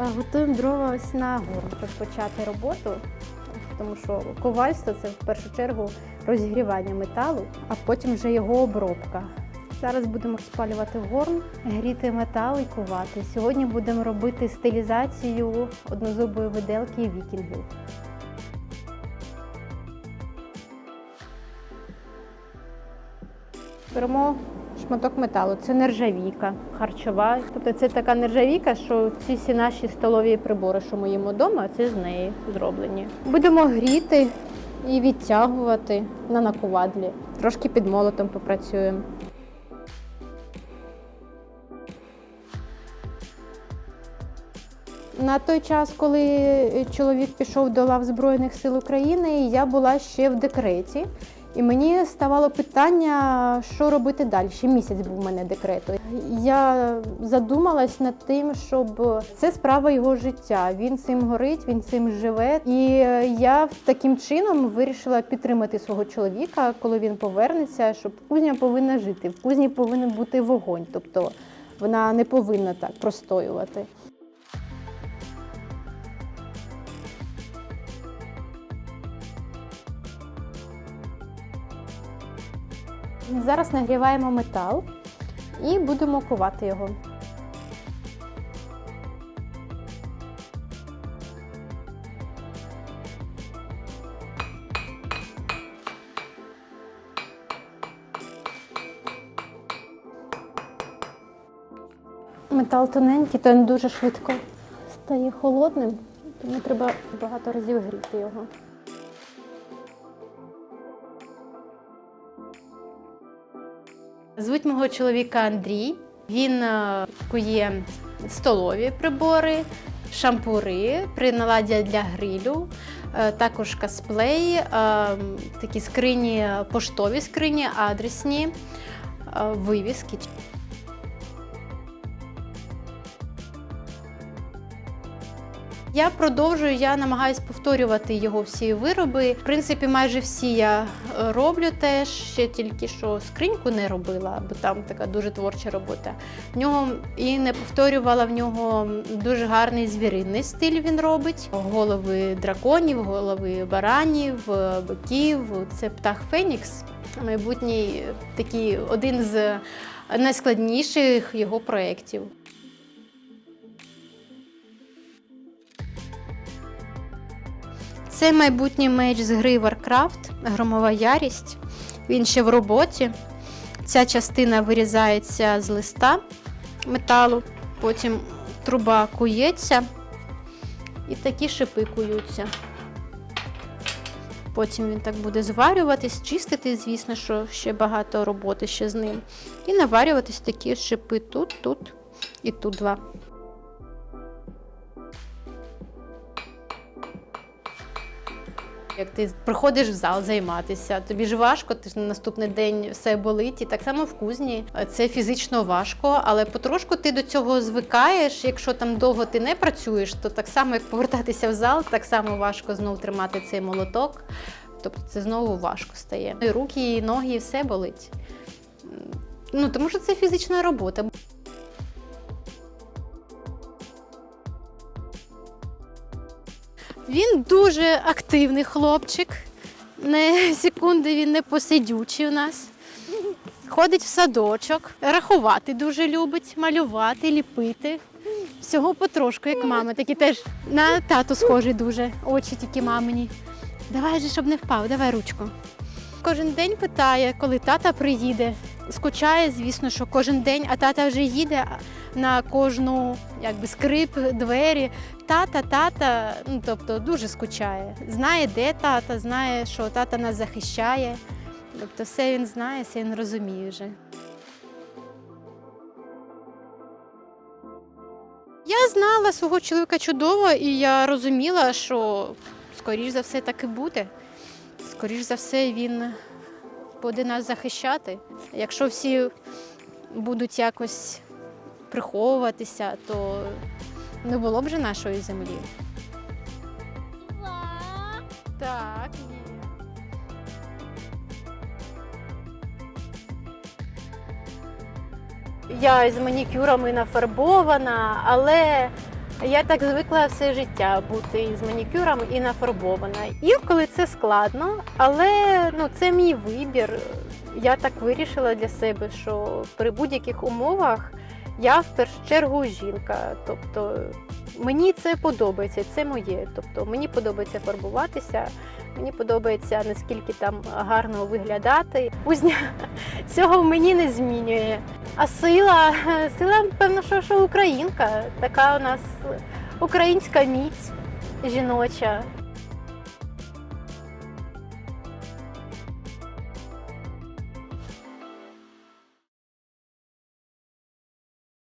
Е, Готуємо дрова ось на горн розпочати роботу, тому що ковальство це в першу чергу розігрівання металу, а потім вже його обробка. Зараз будемо розпалювати горн, гріти метал і ковати. Сьогодні будемо робити стилізацію однозубої виделки і вікінгів. Беремо шматок металу. Це нержавійка харчова. Тобто це така нержавійка, що ці всі наші столові прибори, що ми їмо вдома, це з неї зроблені. Будемо гріти і відтягувати на наковадлі. Трошки під молотом попрацюємо. На той час, коли чоловік пішов до лав Збройних сил України, я була ще в декреті. І мені ставало питання, що робити далі. Ще місяць був у мене декрету. Я задумалась над тим, щоб це справа його життя. Він цим горить, він цим живе. І я таким чином вирішила підтримати свого чоловіка, коли він повернеться, щоб кузня повинна жити. В кузні повинен бути вогонь, тобто вона не повинна так простоювати. Зараз нагріваємо метал і будемо кувати його. Метал тоненький, то він дуже швидко стає холодним, тому треба багато разів гріти його. Звуть мого чоловіка Андрій. Він е, кує столові прибори, шампури, приналаддя для грилю, е, також косплей, е, такі скрині, поштові скрині, адресні, вивіски. Я продовжую, я намагаюся повторювати його всі вироби. В принципі, майже всі я е, роблю теж, ще тільки що скриньку не робила, бо там така дуже творча робота. В нього і не повторювала в нього дуже гарний звіринний стиль. Він робить голови драконів, голови баранів, е, биків. Це птах Фенікс. Майбутній такий один з найскладніших його проєктів. Це майбутній меч з гри Warcraft, громова ярість. Він ще в роботі. Ця частина вирізається з листа металу, потім труба кується і такі шипи куються. Потім він так буде зварюватись, чистити, звісно, що ще багато роботи ще з ним. І наварюватись такі шипи тут, тут і тут два. Як ти приходиш в зал займатися, тобі ж важко, ти ж на наступний день все болить. І так само в кузні це фізично важко, але потрошку ти до цього звикаєш. Якщо там довго ти не працюєш, то так само як повертатися в зал, так само важко знову тримати цей молоток. Тобто це знову важко стає. І руки, і ноги, і все болить. Ну тому що це фізична робота. Він дуже активний хлопчик. Не секунди він не посидючий у нас. Ходить в садочок, рахувати дуже любить, малювати, ліпити. Всього потрошку, як мама. Такі теж на тату схожий дуже. Очі тільки мамині. Давай же, щоб не впав, давай ручку. Кожен день питає, коли тата приїде. Скучає, звісно, що кожен день, а тата вже їде на кожну якби, скрип, двері. Тата, тата, ну тобто дуже скучає. Знає, де тата, знає, що тата нас захищає. Тобто все він знає, все він розуміє вже. Я знала свого чоловіка чудово, і я розуміла, що скоріш за все так і буде. Скоріш за все, він буде нас захищати. Якщо всі будуть якось приховуватися, то не було б вже нашої землі. Так, ні. Я з манікюрами нафарбована, але Я так звикла все життя бути і з манікюром і нафарбована. Інколи це складно, але ну, це мій вибір. Я так вирішила для себе, що при будь-яких умовах я в першу чергу жінка. Тобто мені це подобається, це моє. Тобто мені подобається фарбуватися, мені подобається наскільки там гарно виглядати. Кузня цього мені не змінює. А сила, сила, певно, що, що українка. Така у нас українська міць жіноча.